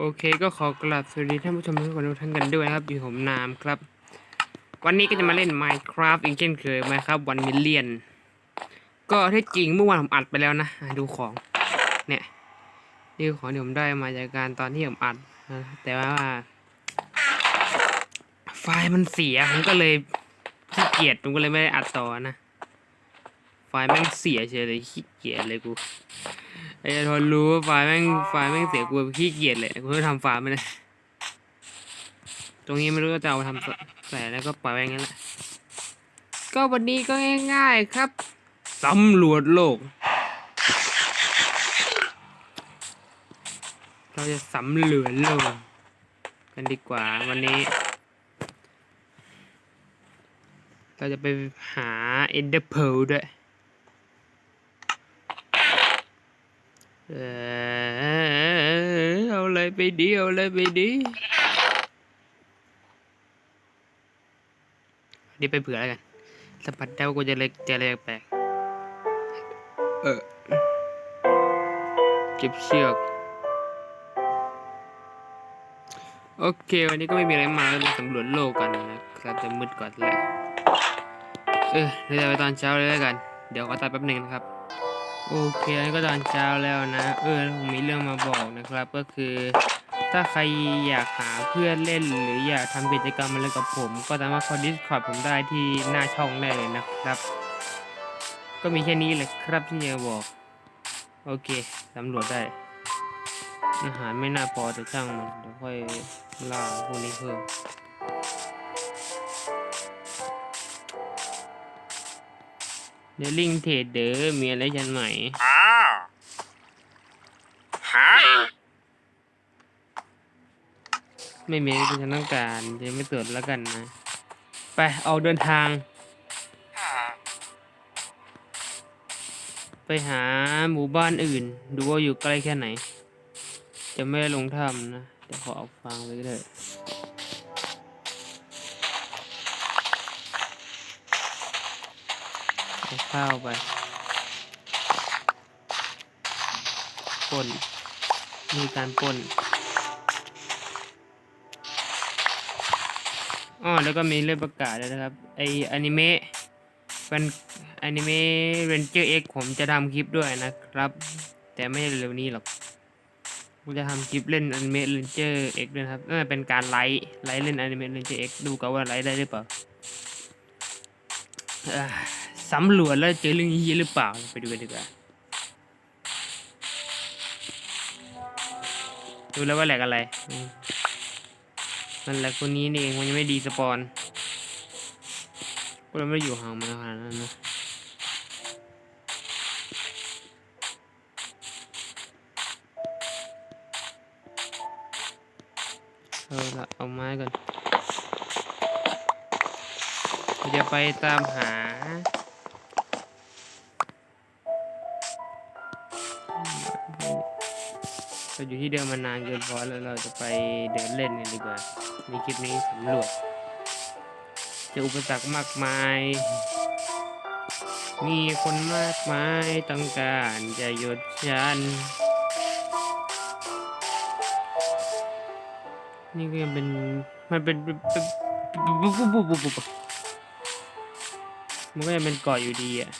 โอเคก็ขอกราบสวัสดีท่านผู้ชมทุกคนทุกท่านกันด้วยนะครับอยู่ผมนามครับ วันนี้ก็จะมาเล่น Minecraft อีกเช่นเคยไหมครับวันมิลเลียน ก็ที่จริงเมื่อวานผมอัดไปแล้วนะดูของเนี่ยนี่ของที่ผมได้มาจากการตอนที่ผมอัดนะแต่ว่า ไฟล์มันเสียผมก็เลยขี้เกียจผมก็เลยไม่ได้อัดต่อนะ ไฟล์ม่งเสียเฉยเลยขี้เกียจเลยกู ไอ้ทนรู้ว่าไฟแม่งไฟแม่งเสียกูขี้เกียจเลยกูไม่ทำไฟล์ไม่ได้ตรงนี้ไม่รู้จะเอาไปทำใส่แล้วก็ปล่อยไว้งั้นแหละ ก็วันนี้ก็ง่ายๆครับสำรวจโลก เราจะสำรวจโลก กันดีกว่าวันนี้ เราจะไปหา Ender Pearl ด้วย เอาอะไรไปดีเอาอะไรไปดีอันนี่ไปเผื่อแล้วกันสัมผัสได้ว่ากูจะเล็กจะเล็กแปลกเออเก็บเชือกโอเค วันนี้ก็ไม่มีอะไรมาเราจะสำรวจโลกกันนะครับจะมืดก่อนเลยเออเราจะไปตอนเช้าเลยแล้วกัน เดี๋ยวขอตัดแป๊บหนึ่งนะครับ โอเคอันนี้ก็ตอนเช้าแล้วนะ เออผมมีเรื่องมาบอกนะครับ ก็คือ ถ้าใครอยากหาเพื่อนเล่นหรืออยากทำกิจกรรมอะไรกับผม ก็สามารถเข้า Discord ผมได้ที่หน้าช่องได้เลยนะครับ ก็มีแค่นี้เลยครับที่จะบอก โอเคสำรวจได้ อาหารไม่น่าพอแต่ช่างมันเดี๋ยวค่อยล่าพวกนี้เพิ่ม เดี๋ยวลิงเทรดเดอร์มีอะไรยันใหม่อ้าวฮะไม่มีที่ฉันต้องการจะไม่ตรวจแล้วกันนะ ไปเอาเดินทาง ไปหาหมู่บ้านอื่น ดูว่าอยู่ใกล้แค่ไหน จะไม่ได้ลงถ้ำนะเดี๋ยวขอเอาฟังไว้ก็ได้เอา ข้าวไปปล้นมีการปล้นอ๋อแล้วก็มีเรื่องประกาศด้วนะครับ ไออนิเมะเป็นอนิเมะเรนเจอร์เอ็กผมจะทำคลิปด้วยนะครับ แต่ไม่ใช่เร็วนี้หรอกผมจะทำคลิปเล่นอนิเมะเรนเจอร์เอ็กด้วยครับน่าจะเป็นการไลฟ์ไลฟ์เล่นอนิเมะเรนเจอร์เอ็กดูกันว่าไลฟ์ได้หรือเปล่า สำรวจแล้วเจอเรื่องนี้หรือเปล่าไปดูกันดีกว่าดูแล้วว่าแหลกอะไรนั่นแหละคนนี้นี่เองมันยังไม่ดีสปอนพวกเราไม่อยู่ห่างมันขนาดนั้นนะเอาละเอาไม้ก่อนเราจะไปตามหา เราอยู่ที่เดิมมานานเกินพอแล้วเราจะไปเดินเล่นกันดีกว่าในคลิปนี้สำรวจเจออุปสรรคมากมาย มีคนมากมายต้องการจะหยุดฉัน นี่ก็ยังเป็นมันเป็นเป็นเป็นมันก็ยังเป็นเกาะอยู่ดีอะ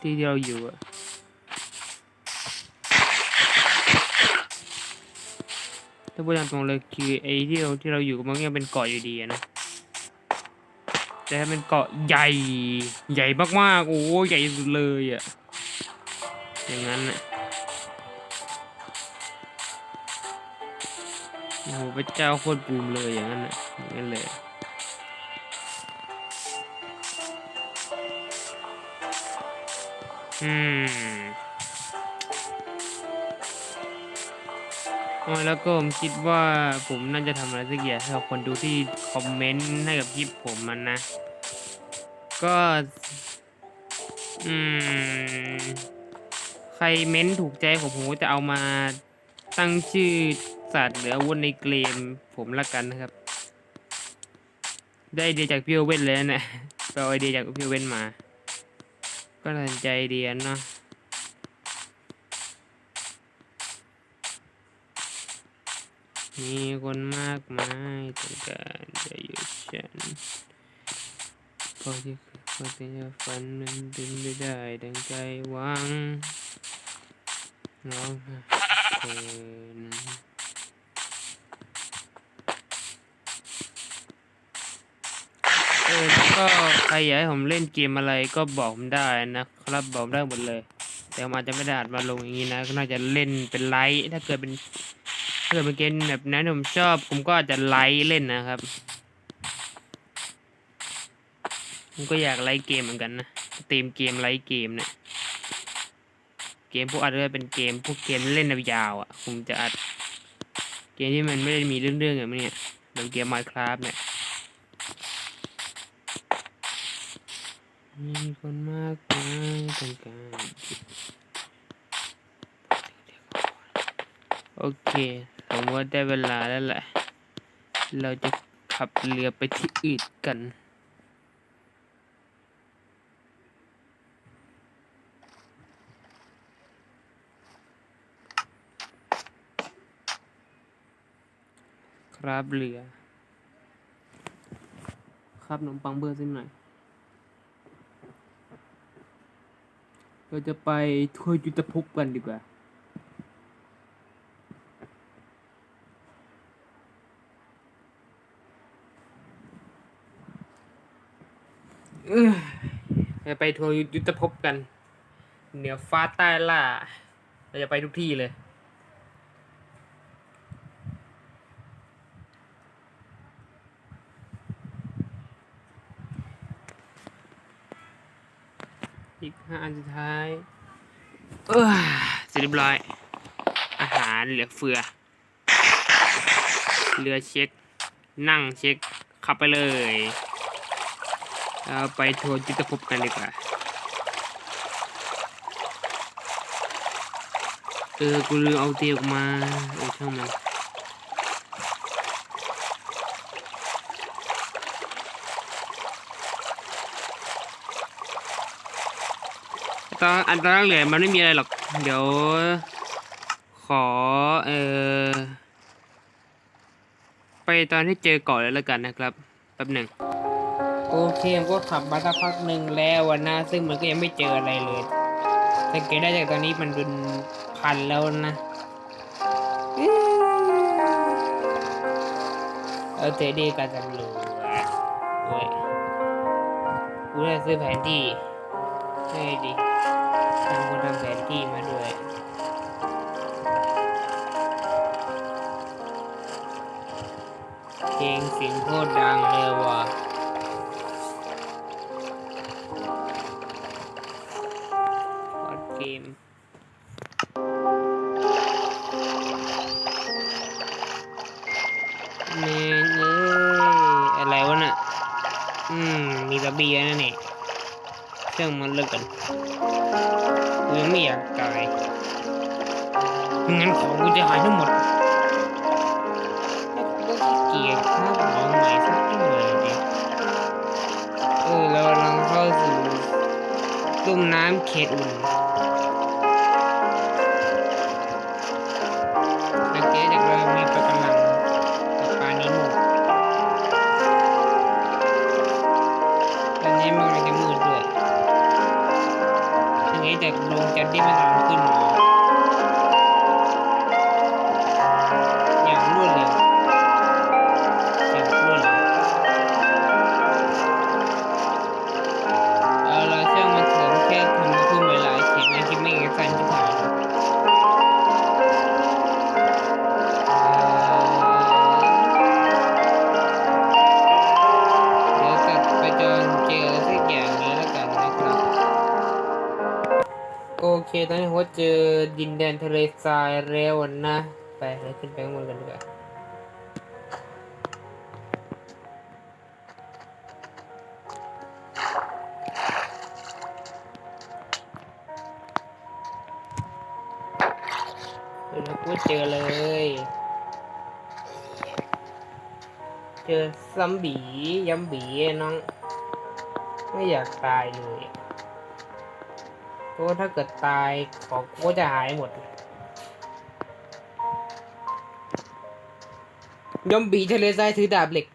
ที่ที่เราอยู่อะ ถ้าพูดตามตรงเลยคือไอ้ที่เราที่เราอยู่มันยังเป็นเกาะอยู่ดีอะนะแต่ถ้าเป็นเกาะใหญ่ ใหญ่มากๆ โอ้ใหญ่สุดเลยอะอย่างนั้นน่ะโอ้โหพระเจ้าโคตรบูมเลยอย่างนั้นนะอย่างนั้นเลยอืม แล้วก็ผมคิดว่าผมน่าจะทำอะไรสักอย่างให้กับคนดูที่คอมเมนต์ให้กับคลิปผมมันนะ ก็ อืม ใครเม้นถูกใจผมผมจะเอามาตั้งชื่อสัตว์หรืออาวุธในเกมผมละกันนะครับ ได้ไอเดียจากพี่เว่นเลยนะไปเอาไอเดียจากพี่เว่นมา ก็น่าสนใจดีอะเนาะ มีคนมากมายต้องการจะหยุดฉันพอที่พอที่จะฝันมันเป็นไม่ได้ดังใจหวังร้องเกินเออก็ใครอยากให้ผมเล่นเกมอะไรก็บอกผมได้นะครับบอกได้หมดเลย แต่ผมอาจจะไม่ได้อัดมาลงอย่างนี้นะ ก็น่าจะเล่นเป็นไลท์ถ้าเกิดเป็น ถ้าเกิดเป็นเกมแบบนั้นผมชอบผมก็อาจจะไลท์เล่นนะครับ ผมก็อยากไลท์เกมเหมือนกันนะสตรีมเกมไลท์เกมเนี่ยเกมพวกอาจจะเป็นเกมพวกเกมเล่นยาวๆอะผมจะอัดเกมที่มันไม่ได้มีเรื่องๆแบบนี้แบบเกม Minecraft เนี่ยมีคนมากมายต้องการโอเค ผมว่าได้เวลาแล้วแหละ เราจะขับเรือไปที่อื่นกัน ครับเรือ ครับขนมปังเบอร์ซิมหน่อย เราจะไปทัวร์ยุทธภพกันดีกว่า เออจะไปทัวร์ยุทธภพกัน เหนือฟ้าใต้ล่า เราจะไปทุกที่เลย อีกห้าอันสุดท้าย เออเสร็จเรียบร้อย อาหารเหลือเฟือ เรือเช็ค นั่งเช็ค ขับไปเลย เราไปทัวร์จุดภพกันดีกว่าเออ กูลืมเอาเตียออกมาเออช่างมันตอนอันตอนแรกเลยมันไม่มีอะไรหรอก เดี๋ยว ขอ เออ ไปตอนที่เจอเกาะเลยแล้วกันนะครับ แป๊บหนึ่ง โอเคผมก็ขับมาสักพักหนึ่งแล้วนะ ซึ่งมันก็ยังไม่เจออะไรเลยสังเกตได้จากตอนนี้มันเป็นพันแล้วนะเอาเทดีการสำรวจโอ้ยกูได้ซื้อแผนที่ให้ดี ตุ่มน้ำเขตอุ่น ตอนนี้ผมก็เจอดินแดนทะเลทรายแล้วนะ ไปเราขึ้นไปข้างบนกันดีกว่าเราก็เจอเลย เจอซัมบียัมบีน้อง ไม่อยากตายเลย ราะว่าถ้าเกิดตายของกูก็จะหายหมดยอมบีทะเลทรายถือดาบเหล็ก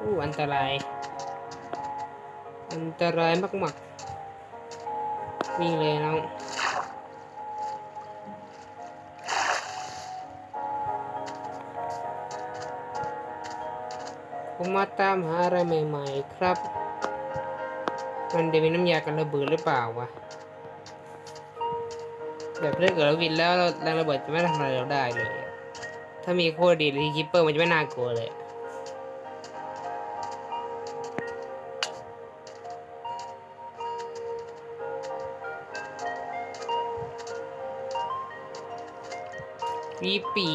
อู้อันตราย อันตรายมากๆวิ่งเลยน้องผมมาตามหาอะไรใหม่ ๆ ครับ มันจะมีน้ำยากันระเบิดหรือเปล่าวะ แบบถ้าเกิดเราวินแล้วแรงระเบิดจะไม่ทำอะไรเราได้เลย ถ้ามีโคดีเลยคิปเปอร์มันจะไม่น่ากลัวเลยปีปี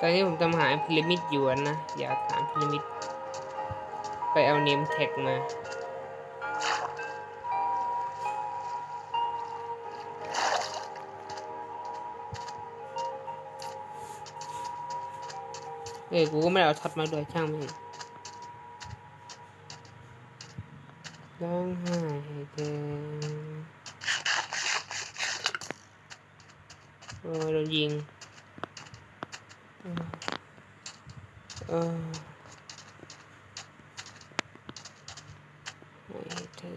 ตอนนี้ผมทำหาพีระมิดอยู่นะ อยากถามพีระมิด เอาเนมแท็กมา เอ้ยกูก็ไม่ได้เอาท็อตมาด้วยช่างมันร้องไห้ให้เธอโอ้ยโดนยิงเออเออให้เธอ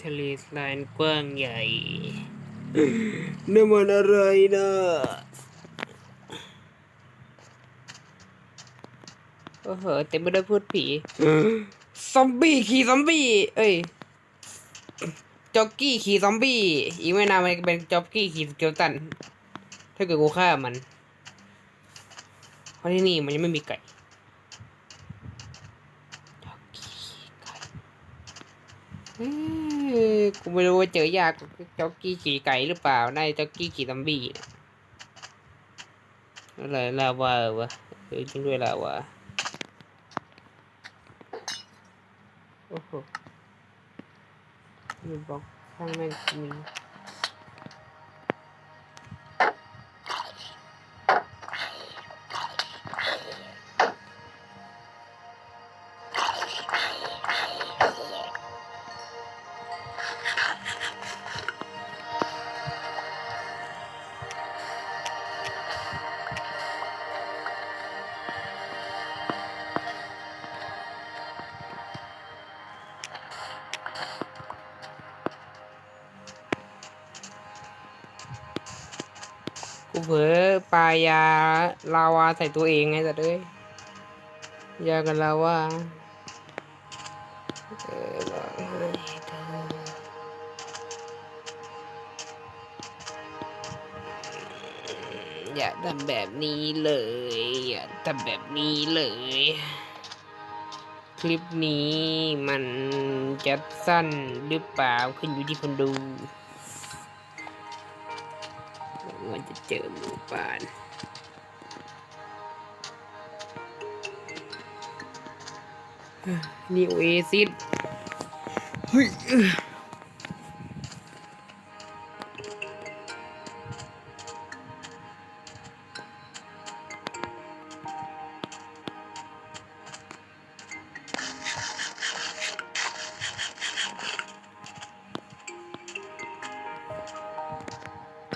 ทะ เลทรายกว้างใหญ่นี่มันอะไรนะโอ้โหเต็มไปด้วยพูดผีซอมบี้ขี่ซอมบี้ เอ้ยจ็อกกี้ขี่ซอมบี้ อีกไม่นานมันจะเป็นจ็อกกี้ขี่สเกลตัน ถ้าเกิดกูฆ่ามัน เพราะที่นี่มันยังไม่มีไก่จ็อกกี้ขี่ไก่เอ้ย กูไม่รู้ว่าเจอยากกว่าจ็อกกี้ขี่ไก่หรือเปล่าน่าจะจ็อกกี้ขี่ตัมบี้อะไรลาวาเหรอวะเออจริงด้วยลาวาโอ้โหมีบล็อกข้างแม่งมี กูเผลอปลายาลาวาใส่ตัวเองไงแต่เด้ยยากันลาวาเออร้องไห้เธออย่าทำแบบนี้เลย อย่าทำแบบนี้เลย คลิปนี้มันจะสั้นหรือเปล่าขึ้นอยู่ที่คนดู ว่าจะเจอหมูป่านเอ้อนี่โอเอซิสเฮ้ยเอ้อ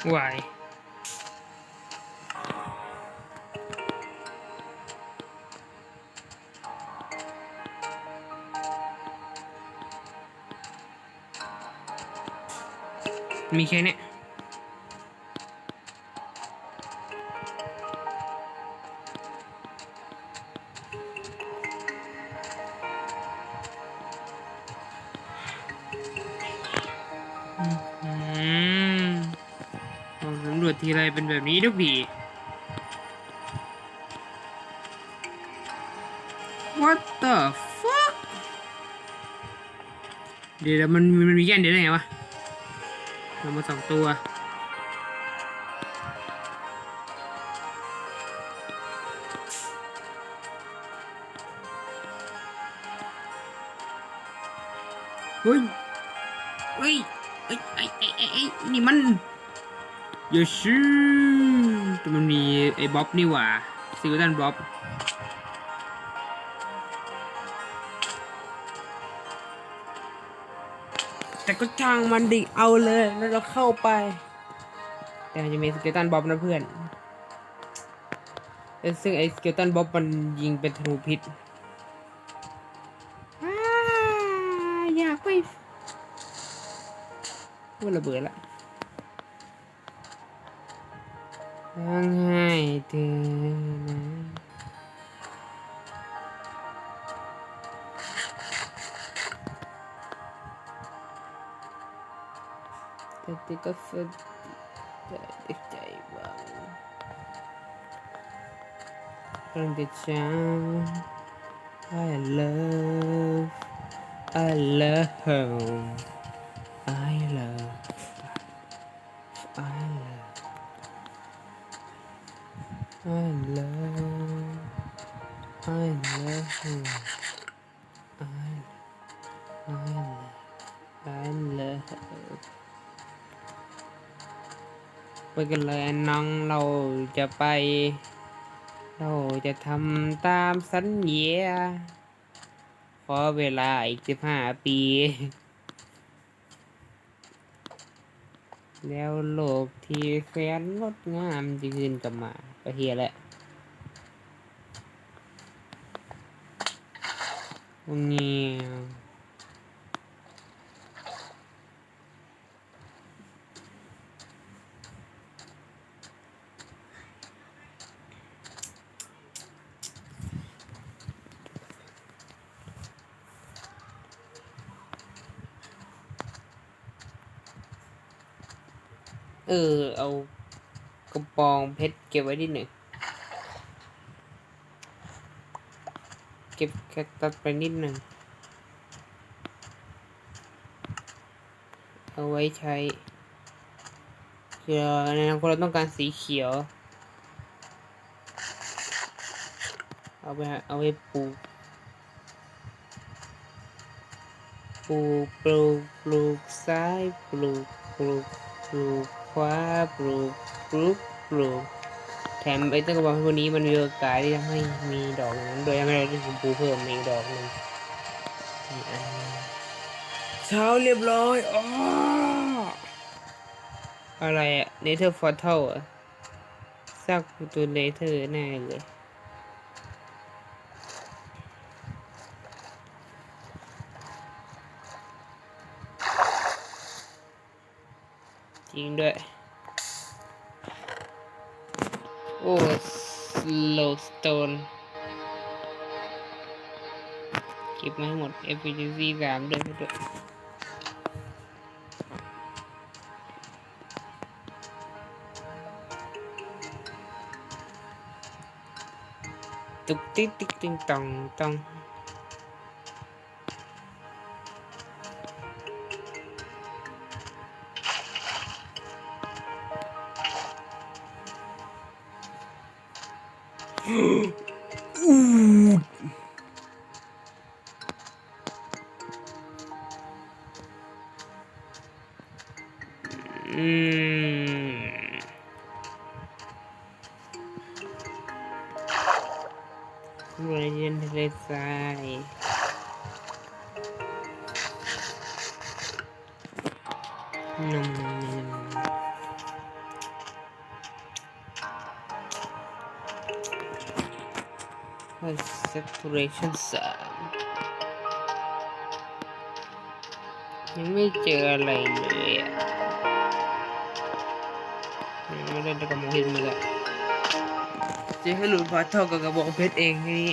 ไหว มีแค่นี้อืมออกสำรวจทีไรเป็นแบบนี้ทุกที What the fuck เดี๋ยวมันมันมีแค่เดี๋ยวได้ไงวะ เรามาสองตัวเฮ้ยเฮ้ยเอ้ยไอ้ไอ้ไอ้ไอ้นี่มันโยชิแต่มันมีไอ้บ๊อบนี่หว่าซิลตันบ๊อบ แต่ก็ช่างมันดิเอาเลยแล้วเราเข้าไป แต่มันจะมีสเกลตันบ๊อบนะเพื่อนเอ้ยซึ่งไอ้สเกลตันบ๊อบมันยิงเป็นธนูพิษอ้าอยากไปพูดระเบิดละยังไงเธอนะ แต่ติก็สดใจใจบ้างเรื่องที่ฉัน I love I love home I love I love I love I love กันเลยน้องเราจะไป เราจะทำตามสัญญาขอเวลาอีกสิบห้าปี แล้วโลกที่แสนงดงามจะคืนกลับมาก็เฮียแหละเงี้ย เออ เอากระปองเพชรเก็บไว้ดิหนึ่ง เก็บแคคตัสไปนิดหนึ่ง เอาไว้ใช้เดี๋ยวในอนาคตเราต้องการสีเขียว เอาไปเอาไปปลูกปลูกปลูกปลูกซ้ายปลูกปลูกปลูก ขวาปลูกปลูกปลูกแถมไอ้ต้นกระบอกพวกนี้มันมีโอกาสที่จะให้มีดอกนั้น โดยทำให้เราได้ชมพูเพิ่มอีกดอกหนึ่งนี่อันนี้เช้าเรียบร้อยอ๋ออะไรอะเนเธอร์ฟอร์เทลอะซากประตูเนเธอร์แน่เลย ริงด้วย โอ้สโลสโตนเก็บมาให้หมด efficiency สามด้วยด้วยตุกติ๊กติ๊กติ๊งตองตอง อืมบริเวณทะเลทรายนมนมนม saturation สามยังไม่เจออะไรเลยอะยัง ไม่ได้กระมองเห็นมาเลยเจะให้หลุดพาเท่ากับกระบอกเพชรเองทีนี้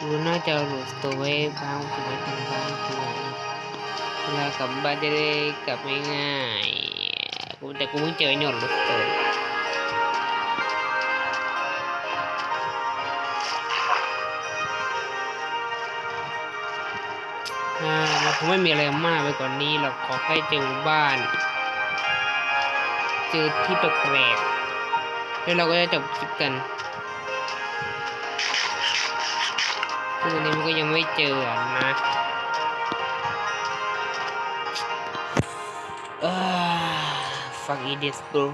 ดูน่าจะหลุดตัวไว้บ้างตัวไว้ทางบ้านตัวเวลากลับบ้านจะได้กลับง่ายๆกูแต่กูเพิ่งเจอหยอดหลุดตัว งไม่มีอะไรมากไปกว่านนี้หรอกขอแค่เจอหมู่บ้าน เจอที่แปลกๆแล้วเราก็จะจบคลิปกันซึ่งวันนี้มันก็ยังไม่เจอนะอ่า fuck it is bro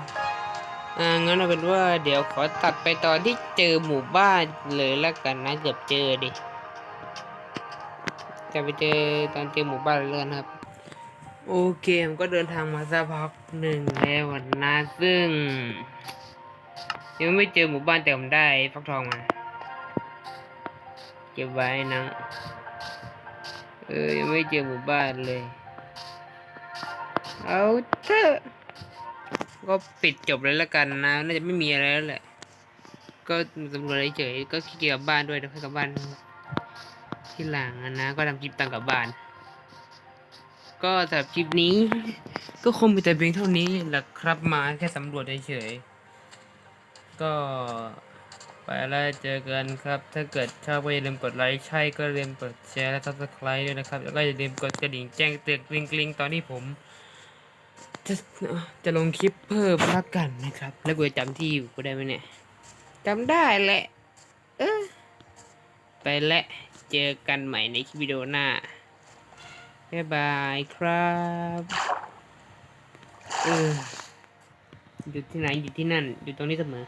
อ่างั้นเอาเป็นว่าเดี๋ยวขอตัดไปตอนที่เจอหมู่บ้านเลยแล้วกันนะเกือบเจอดิ จะไปเจอตอนเจอหมู่บ้านเรือนครับ โอเคผมก็เดินทางมาสักพักหนึ่งแล้วนะซึ่ง ยังไม่เจอหมู่บ้านแต่ผมได้ฟักทองมาเก็บไว้นะ เออยังไม่เจอหมู่บ้านเลย เอาเถอะก็ปิดจบเลยละกันนะน่าจะไม่มีอะไรแล้วแหละ ก็สำรวจเฉยก็ขี้เกียจกลับบ้านด้วยเดี๋ยวค่อยกลับบ้าน ที่หลังนะ ก็ทำคลิปตังกลับบ้าน ก็สำหรับคลิปนี้ ก็คงมีแต่เพียงเท่านี้แหละครับมาแค่สำรวจเฉยๆก็ไปแล้วเจอกันครับ ถ้าเกิดชอบก็อย่าลืมกดไลค์ใช่ก็อย่าลืมกดแชร์และ subscribe ด้วยนะครับ แล้วก็อย่าลืมกดกระดิ่งแจ้งเตือนกริ๊งกริ๊งตอนที่ผม จะจะลงคลิปเพิ่มละกันนะครับ แล้วกูจะจำที่อยู่กูได้ไหมเนี่ยจำได้แหละ เออไปและ เจอกันใหม่ในคลิปวิดีโอหน้า บ๊ายบายครับเอออยู่ที่ไหนอยู่ที่นั่น อยู่ตรงนี้เสมอ